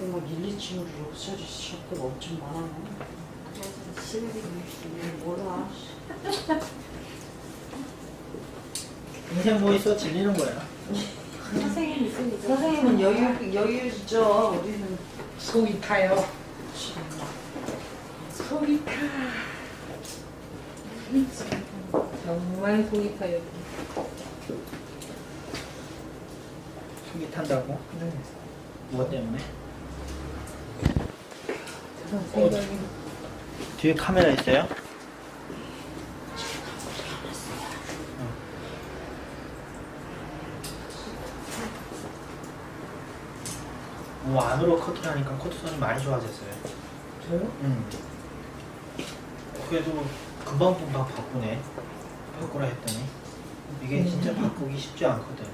여기 막 1, 2층으로 없어질 때가 엄청 많아요. 그래서 실비 이게 몰라. 인생 뭐 있어 질리는 거야. 선생님 있으니까 선생님은 여유, 여유 있죠. 우리는 속이 타요. 속이 타. 정말 속이 타요. 속이 탄다고? 뭐 때문에? 뒤에 카메라 있어요? 뭐 안으로 커트를 하니까 커트선이 많이 좋아졌어요. 저요? 응. 그래도 금방 금방 바꾸네. 바꾸라 했더니 이게 진짜 바꾸기 쉽지 않거든.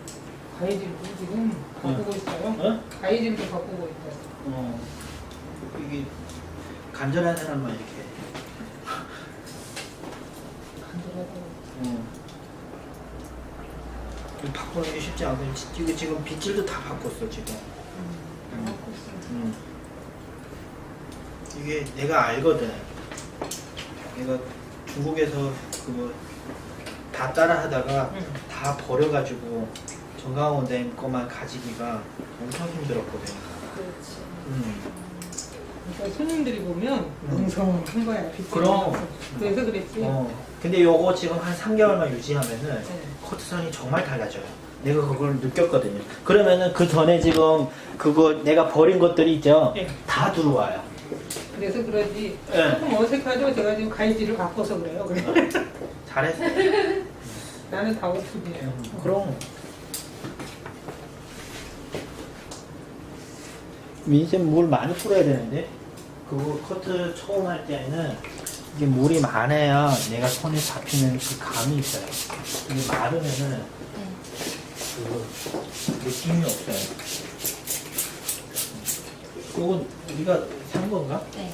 가이드도 지금 바꾸고 있어요. 어? 가이드도 바꾸고 있어요. 어. 이게 간절한 사람만 이렇게. 간절하고. 어. 이거 바꾸는 게 쉽지 않고 이게 지금 빗질도 다 바꿨어 지금. 음. 있어요. 음. 이게 내가 알거든. 내가 중국에서 그거 다 따라 하다가 응. 다 버려가지고 정강원된 것만 가지기가 엄청 힘들었거든. 그렇지. 음. 그러니까 손님들이 보면 음. 멍성한 거야. 그럼. 나서. 그래서 그랬지. 어. 근데 요거 지금 한 3개월만 유지하면은 네. 커트선이 정말 달라져요. 내가 그걸 느꼈거든요. 그러면은 그 전에 지금 그거 내가 버린 것들이 있죠. 네. 다 들어와요. 그래서 그러지. 네. 조금 어색하죠. 제가 지금 가이드를 바꿔서 그래요. 그래. 잘했어. 나는 다 오픈이에요. 음, 그럼. 민쌤 물 많이 뿌려야 되는데 그거 커트 처음 할 때는 이게 물이 많아야 내가 손에 잡히는 그 감이 있어요. 이게 마르면은 그 느낌이 없어요. 이건 우리가 산 건가? 네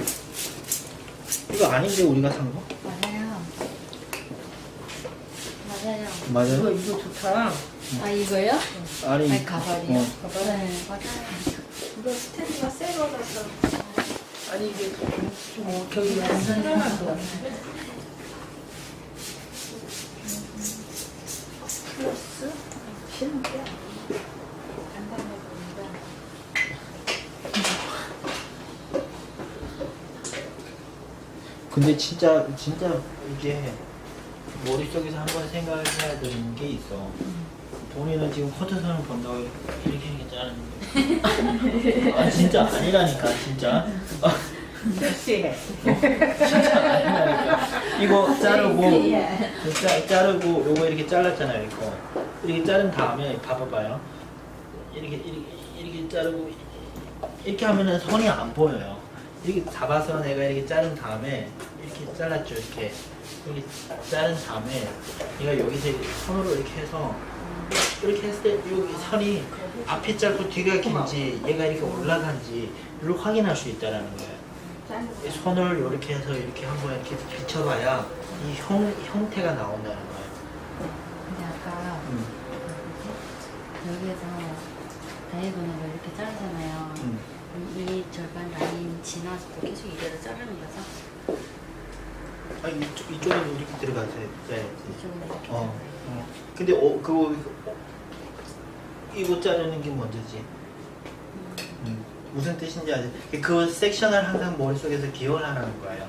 이거 아닌데 우리가 산 거? 맞아요 맞아요 이거 맞아요. 이거 좋다. 아 이거요? 아니, 아니 가발이요? 어. 네 맞아요 이거 스탠드가 새 거라서 아니 이게 어, 저기 완전 편한 거. 플러스 쉬는 게 간단해 보인다 근데 진짜 진짜 이게 머릿속에서 한번 생각을 해야 되는 게 있어. 본인은 지금 커트선을 본다고 이렇게 이렇게 자르는 거. 아 진짜 아니라니까 진짜. 아, 섹시해. 진짜 아니라니까. 이거 자르고 자, 자르고 요거 이렇게 잘랐잖아요. 이거 이렇게 자른 다음에 봐봐봐요. 이렇게 이렇게 이렇게 자르고 이렇게 하면은 선이 안 보여요. 이렇게 잡아서 내가 이렇게 자른 다음에 이렇게 잘랐죠. 이렇게 이렇게 자른 다음에 내가 여기서 이렇게 손으로 이렇게 해서 이렇게 했을 때 여기 선이 앞이 짧고 뒤가 긴지 얘가 이렇게 올라간지 를 확인할 수 있다라는 거예요. 이 손을 이렇게 해서 이렇게 한번 이렇게 비춰봐야 이 형, 형태가 나온다는 거예요. 근데 아까 음, 여기에서 다이아곤으로 이렇게 자르잖아요 음. 이 절반 라인 지나서 계속 이대로 자르는 거죠? 아, 이쪽, 이쪽은 이렇게 들어가세요. 네. 이쪽은 이렇게 어. 어. 근데 어, 그거 이거 자르는 게 먼저지. 음. 무슨 뜻인지 아지? 그 섹션을 항상 머릿속에서 기억을 하라는 거예요.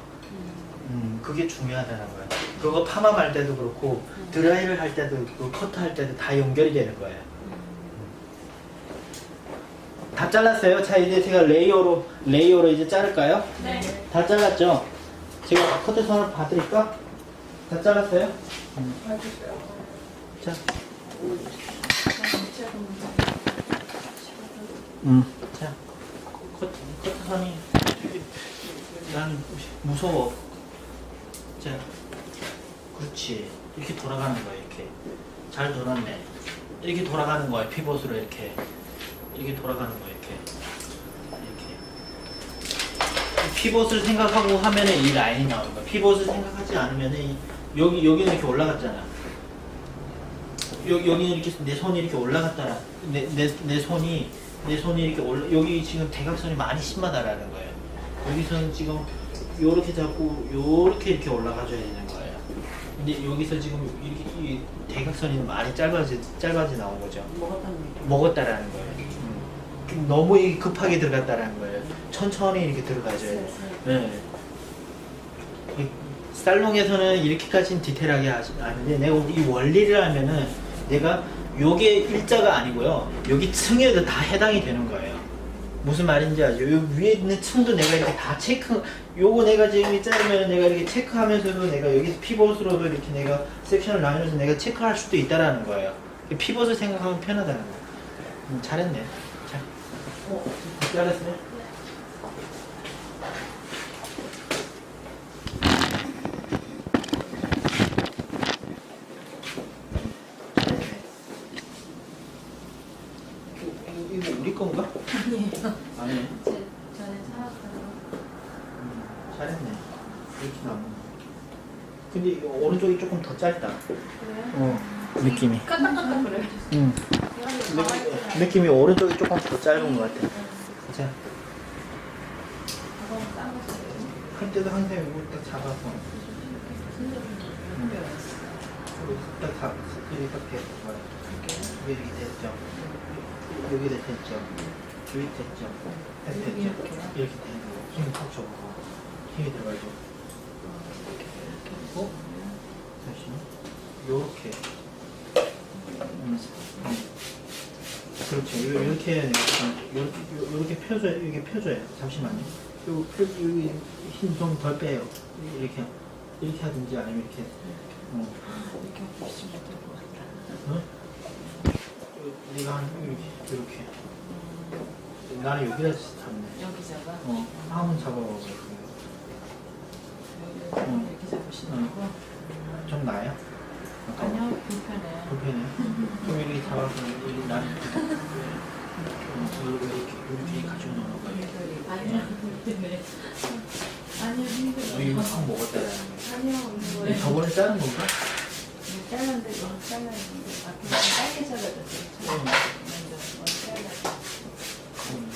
음, 그게 중요하다는 거예요. 그거 파마할 때도 그렇고 드라이를 할 때도 그 커트 할 때도 다 연결이 되는 거예요. 다 잘랐어요. 자 이제 제가 레이어로 레이어로 이제 자를까요? 네. 다 잘랐죠? 제가 커트 선을 봐드릴까? 다 잘랐어요? 음. 봐주세요. 자. 음. 자. 커트 선이 난 무서워. 자. 그렇지. 이렇게 돌아가는 거야 이렇게. 잘 돌았네. 이렇게 돌아가는 거야 피벗으로 이렇게. 이렇게 돌아가는 거야 이렇게. 이렇게. 피벗을 생각하고 하면은 이 라인이 나오는 거야. 피벗을 생각하지 않으면은 이- 여기 여기는 이렇게 올라갔잖아. 여, 여기는 이렇게 내 손이 이렇게 올라갔다라. 내, 내, 내 손이 내 손이 이렇게 올라 여기 지금 대각선이 많이 심하다라는 거예요. 여기서는 지금 요렇게 잡고 요렇게 이렇게 올라가줘야 되는 거예요. 근데 여기서 지금 이렇게 이 대각선이 많이 짧아지 짧아지 나온 거죠. 먹었다라는 거예요. 음. 너무 이 급하게 들어갔다라는 거예요. 천천히 이렇게 들어가줘야 돼요. 네. 이 살롱에서는 이렇게까지는 디테일하게 하지 않는데 내가 이 원리를 하면은 내가 요게 일자가 아니고요. 여기 층에도 다 해당이 되는 거예요. 무슨 말인지 알죠? 요 위에 있는 층도 내가 이렇게 다 체크, 요거 내가 지금 자르면 내가 이렇게 체크하면서도 내가 여기서 피벗으로도 이렇게 내가 섹션을 나누면서 내가 체크할 수도 있다라는 거예요. 피벗을 생각하면 편하다는 거. 음, 잘했네. 잘했네. 이거, 이거 우리 건가? 아니에요. 아니에요. 제 전에 사왔어요. 음, 잘했네. 이렇게 나오네. 근데 이 오른쪽이 조금 더 짧다. 그래요? 어, 느낌이. 까딱까딱 그래요. 음. 느낌, 느낌이 오른쪽이 조금 더 짧은 것 같아. 자, 할 때도 항상 이거 딱 잡아서. 딱 잡, 이렇게 이렇게 됐죠. 여기 됐죠. 여기 됐죠. 됐죠. 이렇게 되는 거. 힘팍 줘보고. 힘이 들어가죠. 어? 잠시만. 요렇게. 음. 음. 그렇죠. 요- 이렇게. 요렇게, 요렇게 펴줘야, 이게 펴줘요. 잠시만요. 요, 펴, 여기 힘좀덜 빼요. 이렇게. 이렇게 하든지 아니면 이렇게. 어. 이렇게 없이 못할 것 같다. 어? 요- 네가 한 이렇게, 이렇게. 나는 여기다 잡네. 여기 잡아. 어, 한번. 여기 이렇게 잡으시는 거. 좀 나아요? 아니요, 불편해. 불편해. 좀 이렇게 잡아서 여기 난 이렇게 이렇게 이렇게 가지고 노는 거예요. 아니요, 불편해. 아니요, 힘들어. 우리 이거 팍 먹었다라는. 아니요, 근데 이거. 저번에 자른 건가? 잘랐는데 이거 잘랐는데 앞에 짧게 잘라졌어요. 응. 먼저 잘라서. 음.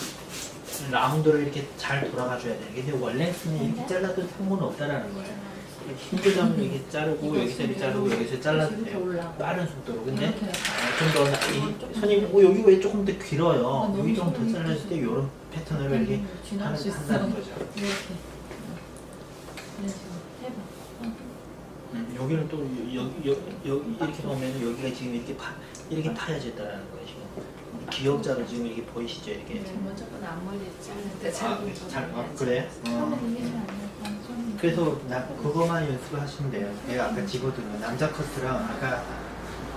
라운드를 이렇게 잘 돌아가줘야 돼. 근데 원래는 이렇게 잘라도 상관은 없다라는 거예요. 힘들다면 이렇게 자르고 여기서 이렇게 자르고 여기서 잘라도 돼요. 빠른 속도로. 근데 좀더 손님 어, 여기 왜 조금 더 길어요? 여기 좀 더 잘랐을 때 이런 패턴으로 이렇게 지나갈 수 있어. 한다는 거죠. 이렇게. 이런 식으로 해봐. 음, 여기는 또 여기 여기 여기 이렇게 보면 여기가 지금 이렇게 파, 이렇게 파여져 있다는 거예요 지금 기억자로 지금 이렇게 보이시죠 이렇게 먼저 건 앞머리 자르는데 아, 잘 아, 그래 어. 처음에 이게 잘안 돼. 그래서 나 그거만 연습을 하시면 돼요. 내가 아까 집어든 남자 커트랑 아까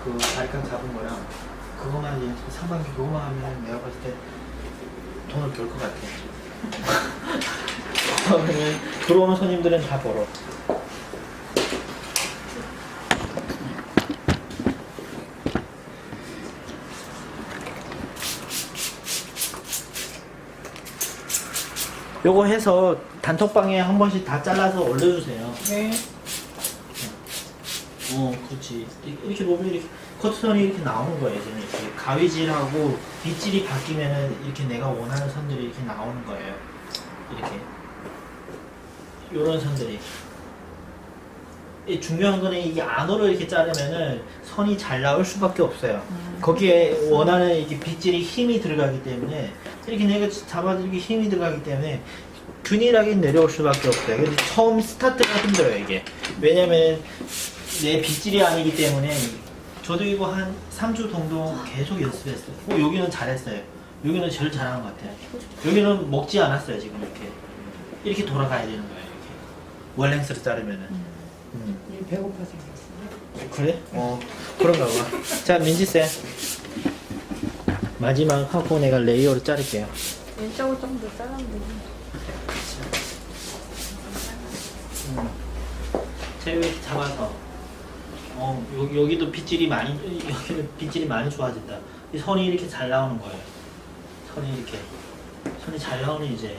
그 바리깡 잡은 거랑 그거만 연습 상반기 그거만 하면 내가 봤을 때 돈을 벌 것 같아 그러면 들어오는 손님들은 다 벌어. 요거 해서 단톡방에 한 번씩 다 잘라서 올려주세요. 네. 어, 그렇지. 이- 이렇게 보면 이렇게 커트선이 이렇게 나오는 거예요. 지금 이렇게 가위질하고 빗질이 바뀌면은 이렇게 내가 원하는 선들이 이렇게 나오는 거예요. 이렇게. 요런 선들이. 이 중요한 거는 이게 안으로 이렇게 자르면은 선이 잘 나올 수밖에 없어요. 거기에 원하는 이게 빗질이 힘이 들어가기 때문에 이렇게 내가 잡아들기 힘이 들어가기 때문에 균일하게 내려올 수밖에 없어요. 근데 처음 스타트가 힘들어요 이게. 왜냐면 내 빗질이 아니기 때문에 저도 이거 한 3주 정도 계속 연습했어요. 어, 여기는 잘했어요. 여기는 제일 잘한 것 같아요. 여기는 먹지 않았어요 지금 이렇게. 이렇게 돌아가야 되는 거예요 이렇게. 월랭스를 자르면은. 음. 일 배고파 생겼어. 그래? 어 그런가 봐. 자 민지 쌤 마지막 하고 내가 레이어를 자를게요. 왼쪽을 좀더 잘라면 되 이렇게 잡아서 어 여기 여기도 빗질이 많이 여기는 빗질이 많이 좋아진다. 이 선이 이렇게 잘 나오는 거예요. 선이 이렇게 선이 잘 나오는 이제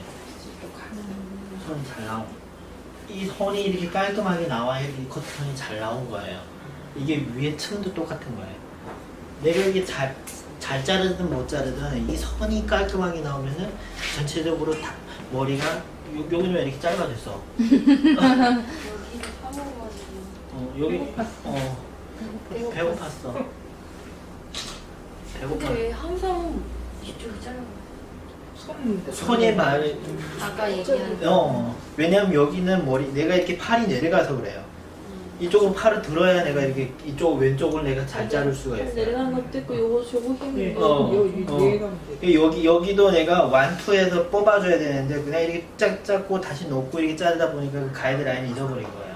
선이 잘 나오는 이 선이 이렇게 깔끔하게 나와야 이 커트선이 잘 나온 거예요. 이게 위에 층도 똑같은 거예요. 내가 이게 잘, 잘 자르든 못 자르든 이 선이 깔끔하게 나오면은 전체적으로 다 머리가 요, 여기는 왜 이렇게 짧아졌어? 어, 여기 어 배고팠어. 근데 배고파. 왜 항상 이쪽이 짧아? 손 손의 말, 아까 얘기한. 어 왜냐면 여기는 머리 내가 이렇게 팔이 내려가서 그래요. 음. 이쪽은 팔을 들어야 내가 이렇게 이쪽 왼쪽을 내가 잘 자를 수가 있어요. 내려가는 것도 있고 요거 저거 힘이 예, 어, 여기 어. 여기 여기도 내가 완투에서 뽑아줘야 되는데 그냥 이렇게 짝 잡고 다시 놓고 이렇게 자르다 보니까 그 가이드 라인 잊어버린 거야.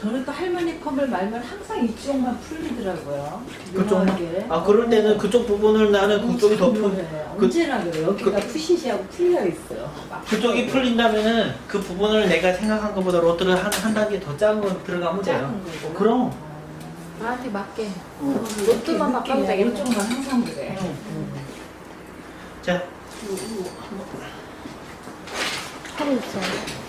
저는 또 할머니 컵을 말면 항상 이쪽만 풀리더라고요. 그쪽만? 묘하게. 아 그럴 때는 그쪽 부분을 나는 그쪽이 더 풀, 묘해. 언제나 그래. 여기가 그- 푸시시하고 풀려 있어요. 막 그쪽이 풀린다면은 그 부분을 내가 생각한 것보다 로트를 한, 한 단계 더 작은 거 들어가면 돼요. 작은 거고. 어, 그럼. 나한테 맞게. 어. 로트만 바꾸면 되겠네. 이쪽만 항상 그래. 자, 하고 있어.